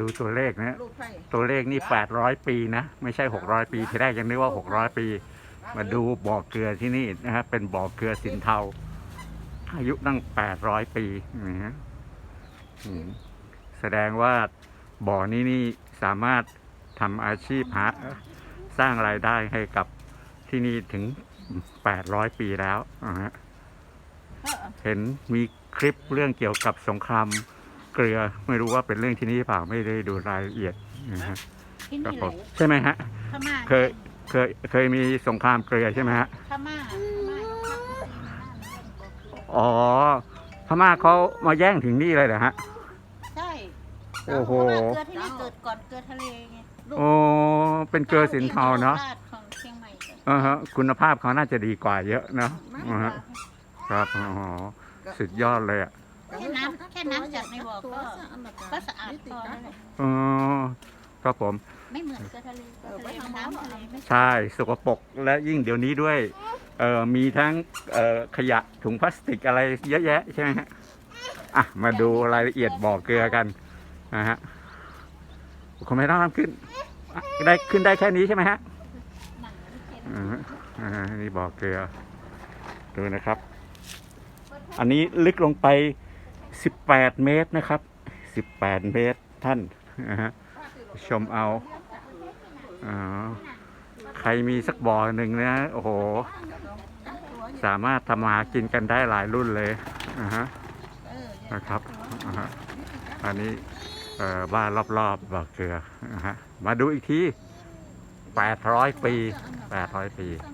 ดูตัวเลขนะ ลูกไผ่ตัวเลขนี่ 800 ปีนะ ไม่ใช่ 600 ปี ทีแรกยังนึกว่า 600 ปี มาดูบ่อเกลือที่นี่นะฮะเป็นบ่อเกลือสินเทา อายุตั้ง 800 ปีนะฮะอืมแสดงว่าบ่อนี้นี่สามารถทำอาชีพหาสร้างรายได้ให้กับที่นี่ถึง 800 ปีแล้วนะฮะเออเห็นมีคลิปเรื่องเกี่ยวกับสงคราม เกลือไม่รู้ว่าเป็นเรื่องที่นี่เปล่าไม่ได้ดูรายละเอียดนะฮะที่ครับนี่ผแหมละใช่ไหมฮะพม่าเคยเคยเคยมีสงครามเกลือใช่ไหมฮะพม่าพม่าเขาพักอยู่ที่นั่นเรื่องบ่อเกลืออ๋อพม่าเขามาแย่งถึงนี่เลยเหรอฮะ ใช่โอ้โห เพราะว่าเกลือที่นี่เกิดก่อนเกลือทะเลไงโอ้เป็นเกลือสินเทาเนาะจ้ที่โคราชของเชียงใหม่จ้ะอ่าฮะคุณภาพเขาน่าจะดีกว่าเยอะเนาะไม่อ่าว่าฮะครับอ๋อสุดยอดเลยอะ แค่น้ำแค่น้ำจากในบ่อก็ก็สะอาดพอแล้วแหละอ๋อครับผม ไม่เหมือนเกลือทะเลเกลือทะเลมันน้ำทะเลไม่ใช่ สกปรกและยิ่งเดี๋ยวนี้ด้วยเอ่อมีทั้งเอ่อขยะถุงพลาสติกอะไรเยอะแยะใช่ไหมฮะอะมาดูรายละเอียดบ่อเกลือกันนะฮะคงไม่ต้องทำขึ้นอะได้ขึ้นได้แค่นี้ใช่ไหมฮะหนังไม่เค็มอ่าฮะอ่านี่บ่อเกลือดูนะครับ อันนี้ลึกลงไป 18เมตรนะครับ18เมตรท่านนะฮะชมเอาอ๋อใครมีสักบ่อหนึ่งนะโอ้โห สามารถทำมาหากินกันได้หลายรุ่นเลยนะฮะนะครับอันนี้บ้านรอบๆบ่อเกลือนะฮะมาดูอีกที800ปี800ปีสั่ง